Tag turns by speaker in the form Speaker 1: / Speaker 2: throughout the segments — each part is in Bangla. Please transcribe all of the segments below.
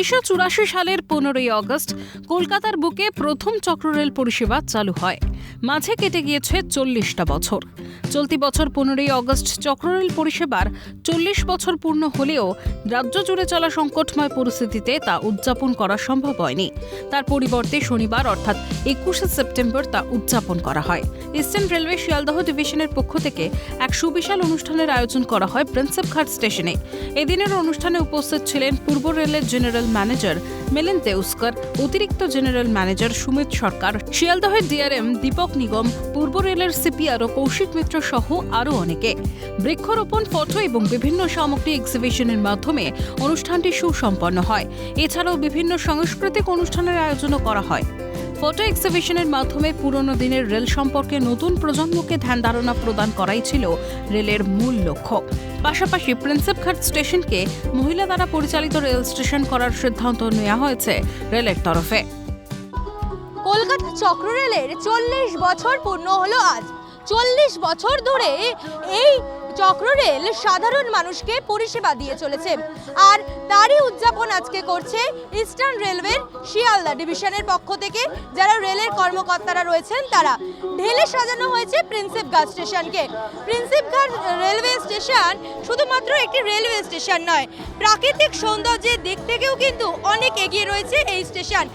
Speaker 1: উনিশশো সালের পনেরোই অগস্ট কলকাতার বুকে প্রথম চক্ররেল পরিষেবা চালু হয়। মাঝে কেটে গিয়েছে চল্লিশটা বছর। চলতি বছর পনেরোই আগস্ট চক্ররেল পরিষেবার চল্লিশ বছর পূর্ণ হলেও রাজ্য জুড়ে চলা সংকটময় পরিস্থিতিতে তা উদযাপন করা সম্ভব হয়নি। তার পরিবর্তে শনিবার অর্থাৎ একুশে সেপ্টেম্বর তা উদযাপন করা হয়। ইস্টার্ন রেলওয়ে শিয়ালদহ ডিভিশনের পক্ষ থেকে এক সুবিশাল অনুষ্ঠানের আয়োজন করা হয় প্রিন্সেপ ঘাট স্টেশনে। এদিনের অনুষ্ঠানে উপস্থিত ছিলেন পূর্ব রেলের জেনারেল ম্যানেজার মিলিন দেউস্কর, অতিরিক্ত জেনারেল ম্যানেজার সুমিত সরকার, শিয়ালদহের ডিআরএম দীপক নিগম, পূর্ব রেলের সিপিআর ও কৌশিক মিত্র সহ আরও অনেকে। বৃক্ষরোপণ ফটো এবং বিভিন্ন সামগ্রী এক্সিবিশনের মাধ্যমে অনুষ্ঠানটি সুসম্পন্ন হয়। এছাড়াও বিভিন্ন সাংস্কৃতিক অনুষ্ঠানের আয়োজনও করা হয়। ফটো এক্সিবিশনের মাধ্যমে পুরনো দিনের রেল সম্পর্কে নতুন প্রজন্মকে ধ্যান ধারণা প্রদান করাই ছিল রেলের মূল লক্ষ্য। পাশাপাশি প্রিন্সেপঘাট স্টেশনকে মহিলা দ্বারা পরিচালিত রেল স্টেশন করার সিদ্ধান্ত নেওয়া হয়েছে রেলের তরফে।
Speaker 2: কলকাতা চক্র রেলের চল্লিশ বছর পূর্ণ হলো আজ। চল্লিশ বছর ধরে এই চক্ররেল সাধারণ মানুষকে পরিষেবা দিয়ে চলেছে আর তারই উদযাপন আজকে করছে ইস্টার্ন রেলওয়ের শিয়ালদা ডিভিশনের পক্ষ থেকে যারা রেলের কর্মকর্তারা রয়েছেন তারা ঢেলে সাজানো হয়েছে প্রিন্সেপ ঘাট স্টেশনকে প্রিন্সেপ ঘাট রেলওয়ে স্টেশন শুধুমাত্র একটি রেলওয়ে স্টেশন নয় প্রাকৃতিক সৌন্দর্যের দিক থেকেও কিন্তু অনেক এগিয়ে রয়েছে এই স্টেশন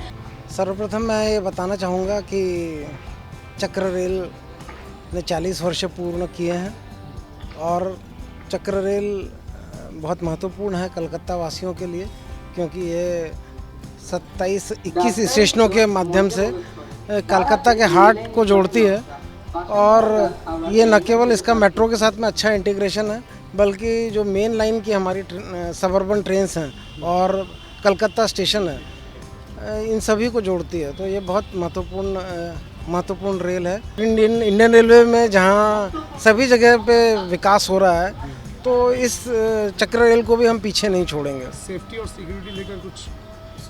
Speaker 3: सर्वप्रथम मैं ये बताना चाहूँगा कि चक्र रेल ने 40 वर्ष पूर्ण किए हैं और चक्र रेल बहुत महत्वपूर्ण है कलकत्ता वासियों के लिए, क्योंकि ये 27 21 स्टेशनों के माध्यम से कलकत्ता के हार्ट को जोड़ती है। और ये न केवल इसका मेट्रो के साथ में अच्छा इंटीग्रेशन है, बल्कि जो मेन लाइन की हमारी सबर्बन ट्रेन्स हैं और कलकत्ता स्टेशन है इन सभी को जोड़ती है। तो ये बहुत महत्वपूर्ण महत्वपूर्ण रेल है। इंडियन इंडियन रेलवे में जहाँ सभी जगह पे विकास हो रहा है तो इस चक्र रेल को भी हम पीछे नहीं छोड़ेंगे।
Speaker 4: सेफ्टी और सिक्योरिटी लेकर कुछ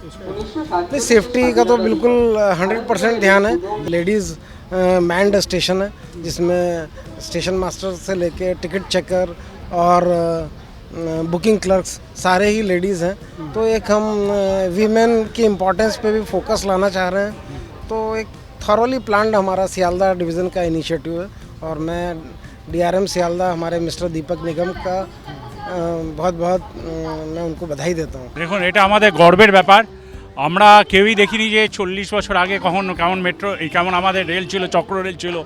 Speaker 3: नहीं सेफ्टी का तो बिल्कुल हंड्रेड परसेंट ध्यान है। लेडीज़ मैंड स्टेशन है जिसमें स्टेशन मास्टर से लेके टिकट चेकर और बुकिंग क्लर्क्स सारे ही लेडीज़ हैं। तो एक हम वीमेन की इम्पोर्टेंस पे भी फोकस लाना चाह रहे हैं। तो एक थॉरली प्लान्ड हमारा सियालदा डिवीज़न का इनिशिएटिव है और मैं डीआरएम सियालदा हमारे मिस्टर दीपक निगम का अ, बहुत बहुत अ, मैं उनको बधाई देता हूँ
Speaker 5: দেখুন এটা আমাদের গর্বের ব্যাপার আমরা কেউই দেখিনি যে চল্লিশ বছর আগে কখন কেমন মেট্রো এই কেমন আমাদের রেল ছিল চক্র রেল ছিল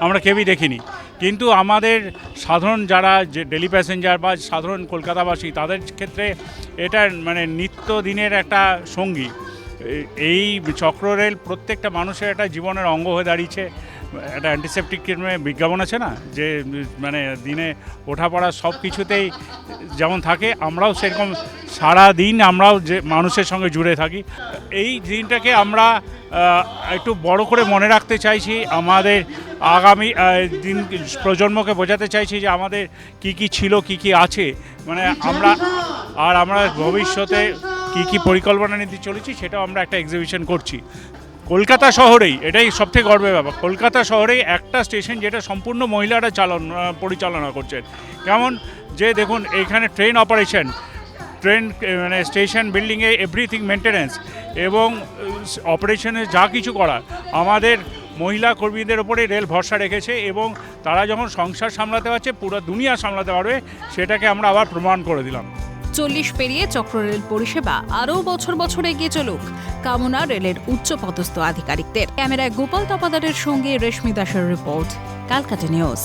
Speaker 5: আমরা কেউই দেখিনি কিন্তু আমাদের সাধারণ যারা যে ডেলি প্যাসেঞ্জার বা সাধারণ কলকাতাবাসী তাদের ক্ষেত্রে এটা মানে নিত্যদিনের একটা সঙ্গী এ- এই চক্র রেল প্রত্যেকটা মানুষের একটা জীবনের অঙ্গ হয়ে দাঁড়িয়েছে। একটা অ্যান্টিসেপটিক বিজ্ঞাপন আছে না? যে মানে দিনে ওঠা পড়া সব কিছুতেই যেমন থাকে, আমরাও সেরকম সারা দিন আমরাও যে, মানুষের সঙ্গে জুড়ে থাকি। এই দিনটাকে আমরা একটু বড় করে মনে রাখতে চাইছি, আমাদের আগামী দিন প্রজন্মকে বোঝাতে চাইছি যে আমাদের কি কি ছিল, কি কি আছে। মানে আমরা, আর আমরা ভবিষ্যতে কি কি পরিকল্পনা নিতে চলেছি সেটাও আমরা একটা এক্সিবিশন করছি। কলকাতা শহরেই, এটাই সবথেকে গর্বের ব্যাপার, কলকাতা শহরেই একটা স্টেশন যেটা সম্পূর্ণ মহিলারা চালন পরিচালনা করছেন। কেমন যে দেখুন এখানে ট্রেন অপারেশন ট্রেন মানে স্টেশন বিল্ডিংয়ে এভরিথিং মেনটেন্যান্স এবং অপারেশনে যা কিছু করা, আমাদের মহিলা কর্মীদের ওপরে রেল ভরসা রেখেছে এবং তারা যখন সংসার সামলাতে পারছে, পুরো দুনিয়া সামলাতে পারবে, সেটাকে আমরা আবার প্রমাণ করে দিলাম।
Speaker 1: চল্লিশ পেরিয়ে চক্ররেল পরিষেবা আরও বছর বছর এগিয়ে চলুক। কামনা রেলের উচ্চপদস্থ আধিকারিকদের। ক্যামেরায় গোপাল তপাদারের সঙ্গে রেশমি দাসের রিপোর্ট কালকাটা নিউজ।